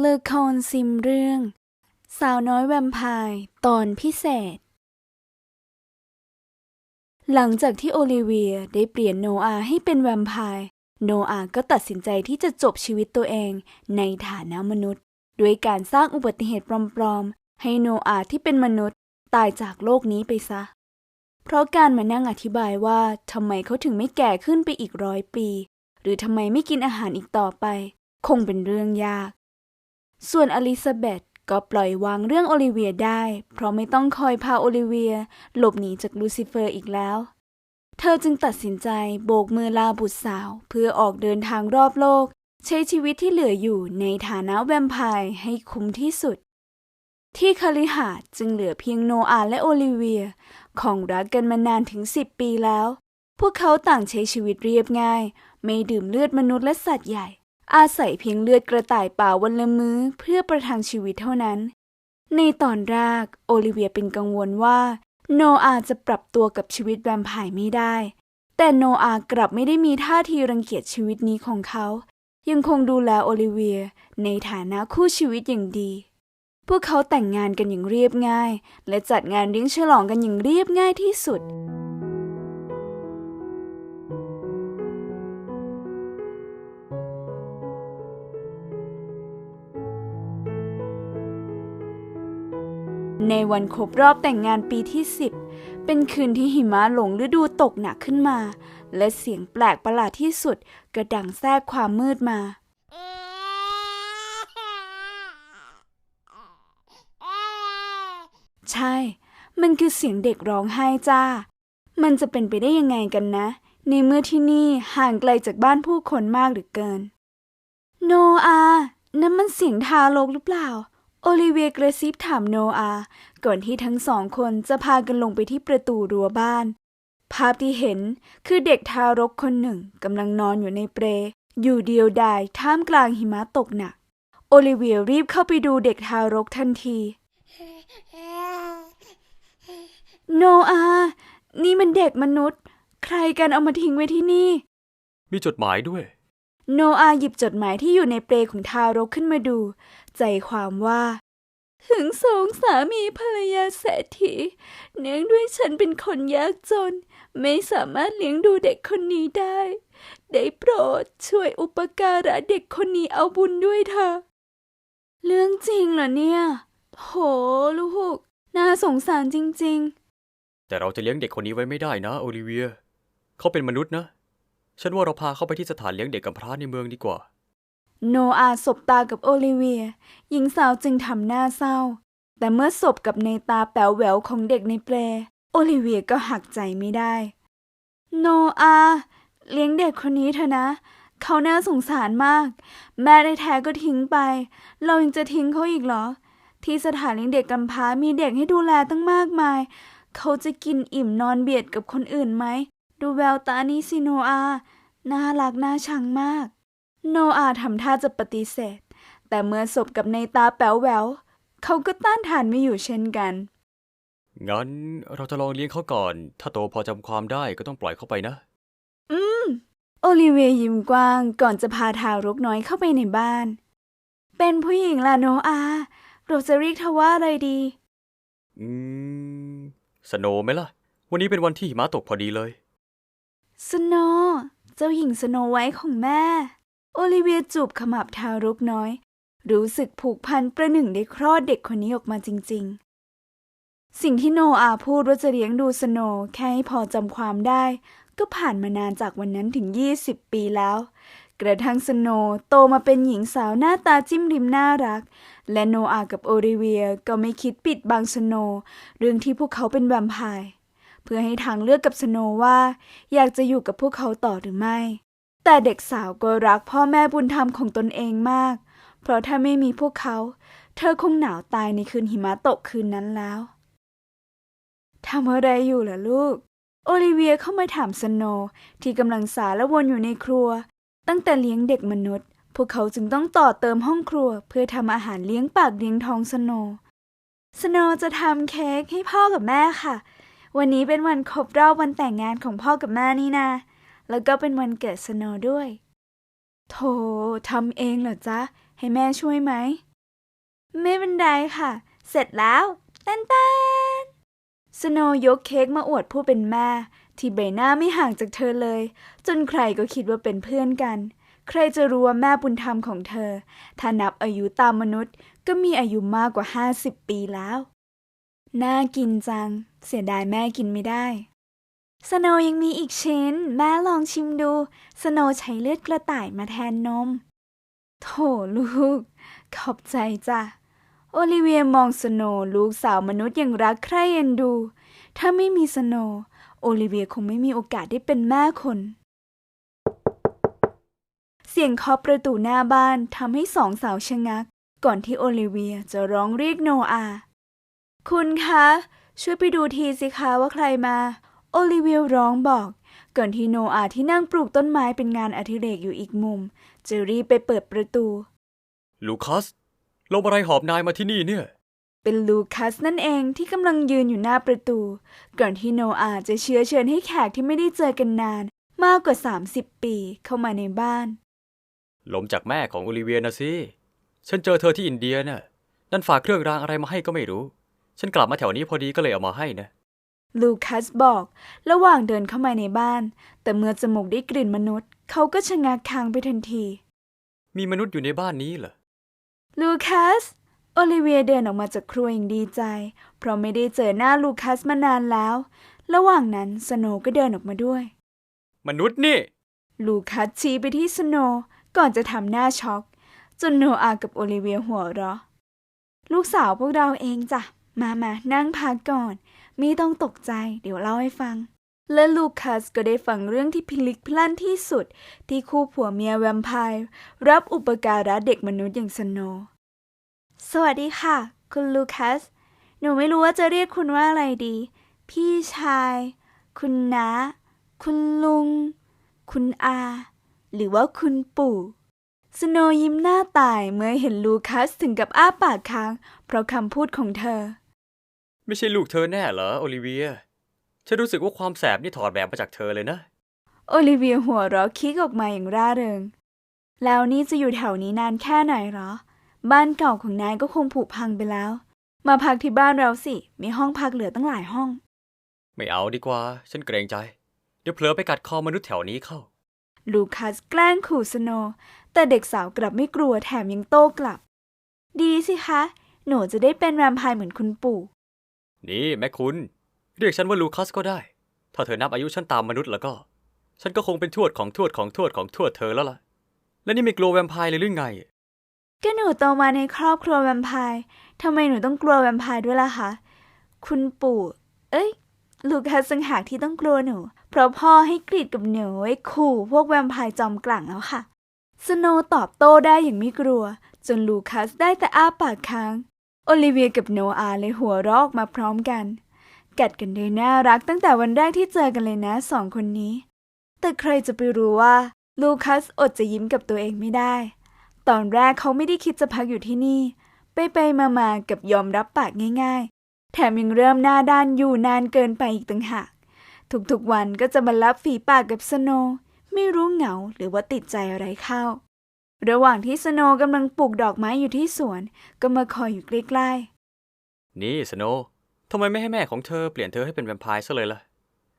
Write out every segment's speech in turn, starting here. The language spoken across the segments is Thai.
เลอคอนซิมเรื่อง สาวน้อยแวมไพร์ตอนพิเศษ หลังจากที่โอลิเวียได้เปลี่ยนโนอาให้เป็นแวมไพร์โนอาก็ตัดสินใจที่จะจบชีวิตตัวเองในฐานะมนุษย์ ด้วยการสร้างอุบัติเหตุปลอมๆ ให้โนอาที่เป็นมนุษย์ตายจากโลกนี้ไปซะ เพราะการมานั่งอธิบายว่าทำไมเขาถึงไม่แก่ขึ้นไปอีกร้อยปี หรือทำไมไม่กินอาหารอีกต่อไป คงเป็นเรื่องยาก ส่วนอลิซาเบธก็ปล่อยวางเรื่องโอลิเวียได้ เพราะไม่ต้องคอยพาโอลิเวียหลบหนีจากลูซิเฟอร์อีกแล้ว เธอจึงตัดสินใจโบกมือลาบุตรสาว เพื่อออกเดินทางรอบโลก ใช้ชีวิตที่เหลืออยู่ในฐานะแวมไพร์ให้คุ้มที่สุด ที่คาลิหาดจึงเหลือเพียงโนอาและโอลิเวีย ของรักกันมานานถึงสิบปีแล้ว พวกเขาต่างใช้ชีวิตเรียบง่าย ไม่ดื่มเลือดมนุษย์และสัตว์ใหญ่ อาศัยเพียงเลือดกระต่ายป่าวันละมื้อเพื่อประทังชีวิตเท่านั้น ในตอนแรกโอลิเวียเป็นกังวลว่า โนอาจะปรับตัวกับชีวิตแวมไพร์ไม่ได้ แต่โนอากลับไม่ได้มีท่าทีรังเกียจชีวิตนี้ของเขา ยังคงดูแลโอลิเวียในฐานะคู่ชีวิตอย่างดี พวกเขาแต่งงานกันอย่างเรียบง่าย และจัดงานเลี้ยงฉลองกันอย่างเรียบง่ายที่สุด ในวันครบรอบแต่งงานปีที่ 10 เป็นคืนที่หิมะหลงฤดูตกหนักขึ้นมา และเสียงแปลกประหลาดที่สุดกระดังแทรกความมืดมาใช่ มันคือเสียงเด็กร้องไห้จ้า มันจะเป็นไปได้ยังไงกันนะ ในเมื่อที่นี่ห่างไกลจากบ้านผู้คนมากเหลือเกิน โนอา นั่นมันเสียงทารกหรือเปล่า โอลิเวียกระซิบถามโนอา ก่อนที่ทั้งสองคนจะพากันลงไปที่ประตูรั้วบ้าน ภาพที่เห็นคือเด็กทารกคนหนึ่งกำลังนอนอยู่ในเปลอยู่เดียวดายท่ามกลางหิมะตกหนัก โอลิเวียรีบเข้าไปดูเด็กทารกทันที โนอา นี่มันเด็กมนุษย์ ใครกันเอามาทิ้งไว้ที่นี่ มีจดหมายด้วย โนอาหยิบจดหมายที่อยู่ในเปลของทารกขึ้นมาดู ใจความว่า ถึงสองสามีภรรยาเศรษฐีเนื่องด้วยฉันเป็นคนยากจน ไม่สามารถเลี้ยงดูเด็กคนนี้ได้ ได้โปรดช่วยอุปการะเด็กคนนี้เอาบุญด้วยเถอะเรื่องจริงเหรอเนี่ย โหลูก น่าสงสารจริง ๆ แต่เราจะเลี้ยงเด็กคนนี้ไว้ไม่ได้นะโอลิเวีย เขาเป็นมนุษย์นะ ฉันว่าเราพาเข้าไปที่สถานเลี้ยงเด็กกำพร้าในเมืองดีกว่า โนอาสบตากับโอลิเวีย หญิงสาวจึงทำหน้าเศร้า แต่เมื่อสบกับในตาแป๋วแหววของเด็กในเปลโอลิเวียก็หักใจไม่ได้ โนอา เลี้ยงเด็กคนนี้เถอะนะ เขาน่าสงสารมาก แม่ได้แท้ก็ทิ้งไป เรายังจะทิ้งเขาอีกเหรอ ที่สถานเลี้ยงเด็กกำพร้ามีเด็กให้ดูแลตั้งมากมาย เขาจะกินอิ่มนอนเบียดกับคนอื่นไหม ดูแววตานี้สิโนอา น่ารักน่าชังมาก โนอาทำท่าจะปฏิเสธ แต่เมื่อสบกับในตาแป๋วแหวว เขาก็ต้านทานไม่อยู่เช่นกัน งั้นเราจะลองเลี้ยงเขาก่อน ถ้าโตพอจำความได้ก็ต้องปล่อยเขาไปนะ อืม โอลิเวียยิ้มกว้างก่อนจะพาทารกน้อยเข้าไปในบ้าน เป็นผู้หญิงล่ะโนอา เราจะเรียกเธอว่าอะไรดี อืม สโนว์ไหมล่ะ วันนี้เป็นวันที่หิมะตกพอดีเลย สโนเจ้าหญิงสโนไวท์ของแม่ โอลิเวียจูบขมับทารกน้อย รู้สึกผูกพันประหนึ่งได้คลอดเด็กคนนี้ออกมาจริง ๆ สิ่งที่โนอาพูดว่าจะเลี้ยงดูสโนแค่ให้พอจำความได้ ก็ผ่านมานานจากวันนั้นถึง 20 ปีแล้ว กระทั่งสโนโตมาเป็นหญิงสาวหน้าตาจิ้มริมน่ารัก และโนอากับโอลิเวียก็ไม่คิดปิดบังสโนเรื่องที่พวกเขาเป็นแวมไพร์ เพื่อให้ทางเลือกกับสโนว่า อยากจะอยู่กับพวกเขาต่อหรือไม่ แต่เด็กสาวก็รักพ่อแม่บุญธรรมของตนเองมาก เพราะถ้าไม่มีพวกเขา เธอคงหนาวตายในคืนหิมะตกคืนนั้นแล้วทำอะไรอยู่ล่ะลูก โอลิเวียเข้ามาถามสโนที่กำลังสารวนอยู่ในครัว ตั้งแต่เลี้ยงเด็กมนุษย์ พวกเขาจึงต้องต่อเติมห้องครัว เพื่อทำอาหารเลี้ยงปากเลี้ยงท้องสโนสโนจะทำเค้กให้พ่อกับแม่ค่ะ วันนี้เป็นวันครบรอบวันแต่งงานของพ่อกับแม่นี่นาแล้วก็เป็นวันเกิดสโนด้วยโธ่ทำเองเหรอจ๊ะ ให้แม่ช่วยไหม ไม่เป็นไรค่ะ เสร็จแล้วแตนแตนสโนยกเค้กมาอวดผู้เป็นแม่ ที่ใบหน้าไม่ห่างจากเธอเลย จนใครก็คิดว่าเป็นเพื่อนกัน ใครจะรู้ว่าแม่บุญธรรมของเธอ ถ้านับอายุตามมนุษย์ ก็มีอายุมากกว่า 50 ปีแล้ว น่ากินจัง เสียดายแม่กินไม่ได้ สโนยังมีอีกชิ้น แม่ลองชิมดู สโนใช้เลือดกระต่ายมาแทนนม โถลูก ขอบใจจ้ะ โอลิเวียมองสโนลูกสาวมนุษย์อย่างรักใคร่เอ็นดู ถ้าไม่มีสโน โอลิเวียคงไม่มีโอกาสได้เป็นแม่คนเสียงเคาะประตูหน้าบ้านทำให้สองสาวชะงัก ก่อนที่โอลิเวียจะร้องเรียกโนอา คุณคะ ช่วยไปดูทีสิคะว่าใครมา โอลิเวียร้องบอกก่อนที่โนอาที่นั่งปลูกต้นไม้เป็นงานอดิเรกอยู่อีกมุมจะรีบไปเปิดประตู ลูคัสลมอะไรหอบนายมาที่นี่เนี่ย เป็นลูคัสนั่นเองที่กำลังยืนอยู่หน้าประตู ก่อนที่โนอาจะเชื้อเชิญให้แขกที่ไม่ได้เจอกันนาน มากกว่า 30 ปีเข้ามาในบ้าน ลมจากแม่ของโอลิเวียนะสิ ฉันเจอเธอที่อินเดียน่ะ นั่นฝากเครื่องรางอะไรมาให้ก็ไม่รู้ ฉันกลับมาแถวนี้พอดีก็เลยเอามาให้นะ ลูคัสบอก ระหว่างเดินเข้ามาในบ้าน แต่เมื่อจมูกได้กลิ่นมนุษย์ เขาก็ชะงักค้างไปทันที มีมนุษย์อยู่ในบ้านนี้เหรอ ลูคัส โอลิเวียเดินออกมาจากครัวอย่างดีใจ เพราะไม่ได้เจอหน้าลูคัสมานานแล้ว ระหว่างนั้นสโนว์ก็เดินออกมาด้วย มนุษย์นี่ ลูคัสชี้ไปที่สโนว์ก่อนจะทำหน้าช็อก จนโนอากับโอลิเวียหัวเราะ ลูกสาวพวกเราเองจ้ะ มามานั่งพักก่อนมีต้องตกใจ เดี๋ยวเล่าให้ฟัง และลูคัสก็ได้ฟังเรื่องที่พิลึกพลั่นที่สุด ที่คู่ผัวเมียแวมไพร์รับอุปการะเด็กมนุษย์อย่างสโน สวัสดีค่ะ คุณลูคัส หนูไม่รู้ว่าจะเรียกคุณว่าอะไรดี พี่ชาย คุณน้า คุณลุง คุณอา หรือว่าคุณปู่สโนยิ้มหน้าตายเมื่อเห็นลูคัสถึงกับอ้าปากค้าง เพราะคำพูดของเธอ ไม่ใช่ลูกเธอแน่เหรอ โอลิเวีย ฉันรู้สึกว่าความแสบนี่ถอดแบบมาจากเธอเลยนะ โอลิเวียหัวเราะคิกออกมาอย่างร่าเริง แล้วนี่จะอยู่แถวนี้นานแค่ไหนเหรอ บ้านเก่าของนายก็คงผุพังไปแล้ว มาพักที่บ้านเราสิ มีห้องพักเหลือตั้งหลายห้อง ไม่เอาดีกว่า ฉันเกรงใจ เดี๋ยวเผลอไปกัดคอมนุษย์แถวนี้เข้า ลูคัสแกล้งขู่สโนว์แต่เด็กสาวกลับไม่กลัวแถมยังโต้กลับ ดีสิคะ หนูจะได้เป็นแวมไพร์เหมือนคุณปู่ นี่แม่คุณ เรียกฉันว่าลูคัสก็ได้ ถ้าเธอนับอายุฉันตามมนุษย์แล้วก็ ฉันก็คงเป็นทวดของทวดของทวดของทวดเธอแล้วล่ะ และนี่ไม่กลัวแวมไพร์เลยหรือไง ก็หนูโตมาในครอบครัวแวมไพร์ทำไมหนูต้องกลัวแวมไพร์ด้วยล่ะคะ คุณปู่ เอ้ย ลูคัสสังหากที่ต้องกลัวหนู เพราะพ่อให้กรีดกับหนูไว้ขู่พวกแวมไพร์จอมกลั่งแล้วค่ะ สโนตอบโต้ได้อย่างไม่กลัว จนลูคัสได้แต่อ้าปากค้าง โอลิเวียกับโนอาเลยหัวเราะออกมาพร้อมกัน กัดกันด้วยน่ารักตั้งแต่วันแรกที่เจอกันเลยนะสองคนนี้ แต่ใครจะไปรู้ว่า ลูคัสอดจะยิ้มกับตัวเองไม่ได้ ตอนแรกเขาไม่ได้คิดจะพักอยู่ที่นี่ ไปไปมามาๆกับยอมรับปากง่าย ๆ แถมยังเริ่มหน้าด้านอยู่นานเกินไปอีกต่างหาก ทุกๆวันก็จะมารับฝีปากกับสโน ไม่รู้เหงาหรือว่าติดใจอะไรเข้า ระหว่างที่สโนว์กำลังปลูกดอกไม้อยู่ที่สวน ก็มาคอยอยู่ใกล้นี่สโนว์ทำไมไม่ให้แม่ของเธอเปลี่ยนเธอให้เป็นแวมไพร์ซะเลยล่ะ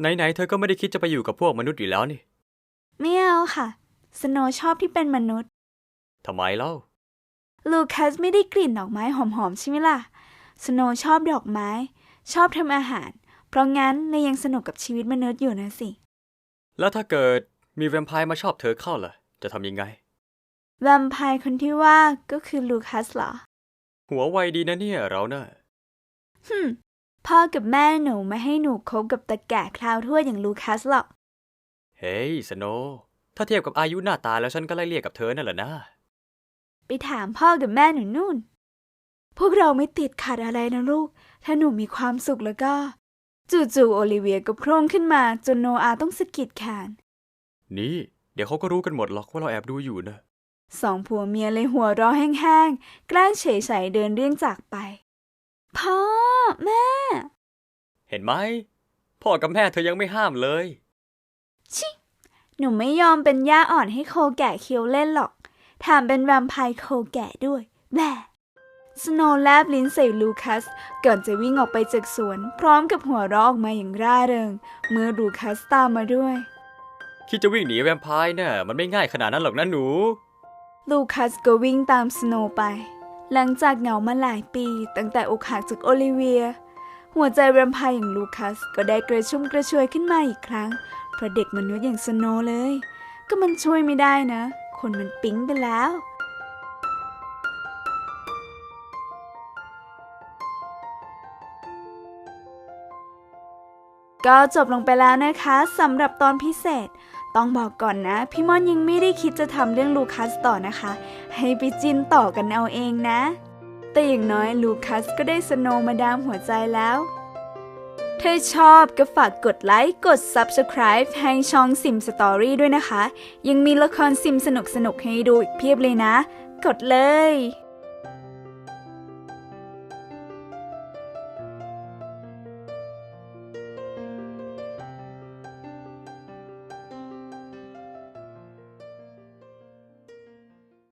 ไหนๆ เธอก็ไม่ได้คิดจะไปอยู่กับพวกมนุษย์อยู่แล้วนี่ๆไม่เอาค่ะ สโนว์ชอบที่เป็นมนุษย์ ทำไมเล่า ลูคัสไม่ได้กลิ่นดอกไม้หอมๆใช่ไหมล่ะ สโนว์ชอบดอกไม้ ชอบทำอาหาร เพราะงั้นเลยยังสนุกกับชีวิตมนุษย์อยู่นะสิ แล้วถ้าเกิดมีแวมไพร์มาชอบเธอเข้าล่ะ จะทำยังไง แวมไพร์คนที่ว่าก็คือลูคัสเหรอ หัวไวดีนะเนี่ยเราเนะ่ะฮึมพ่อกับแม่หนูไม่ให้หนูคบกับตะแก่คราวทั่วอย่างลูคัสหรอก เฮ้ยสโนว์ถ้าเทียบกับอายุหน้าตาแล้วฉันก็ไล่เรียกกับเธอนั่นแหละนะ ไปถามพ่อกับแม่หนูนู่น พวกเราไม่ติดขัดอะไรนะลูก ถ้าหนูมีความสุขแล้วก็ จู่ๆโอลิเวียก็โพร่งขึ้นมาจนโนอาต้องสะกิดแขน นี่ เดี๋ยวเขาก็รู้กันหมดหรอกว่าเราแอบดูอยู่นะ สองผัวเมียเลยหัวเราะแห้งๆ แกล้งเฉยๆเดินเรี่ยงจากไป พ่อ แม่ เห็นไหม พ่อกับแม่เธอยังไม่ห้ามเลย ชิ หนูไม่ยอมเป็นย่าอ่อนให้โคแก่เคี้ยวเล่นหรอกแถมเป็นแวมไพร์โคแก่ด้วยแบ่สโนว์แลบลิ้นใส่ลูคัส ก่อนจะวิ่งออกไปจากสวน พร้อมกับหัวเราะออกมาอย่างร่าเริง เมื่อลูคัสตามมาด้วย คิดจะวิ่งหนีแวมไพร์น่ะมันไม่ง่ายขนาดนั้นหรอกนะหนู ลูคัสก็วิ่งตามสโนไป หลังจากเหงามาหลายปีตั้งแต่อกหักจากโอลิเวีย หัวใจแวมไพร์อย่างลูคัสก็ได้กระชุ่มกระชวยขึ้นมาอีกครั้งเพราะเด็กมนุษย์อย่างสโนเลย ก็มันช่วยไม่ได้นะ คนมันปิ๊งไปแล้วก็จบลงไปแล้วนะคะสำหรับตอนพิเศษ ต้องบอกก่อนนะ พี่ม่อนยังไม่ได้คิดจะทำเรื่องลูคัสต่อนะคะ ให้ไปจินต่อกันเอาเองนะ แต่อย่างน้อยลูคัสก็ได้สโนมาดามหัวใจแล้วถ้าชอบก็ฝากกดไลค์ กด Subscribe ให้ช่องซิมสตอรี่ด้วยนะคะ ยังมีละครซิมสนุกๆให้ดูอีกเพียบเลยนะ กดเลย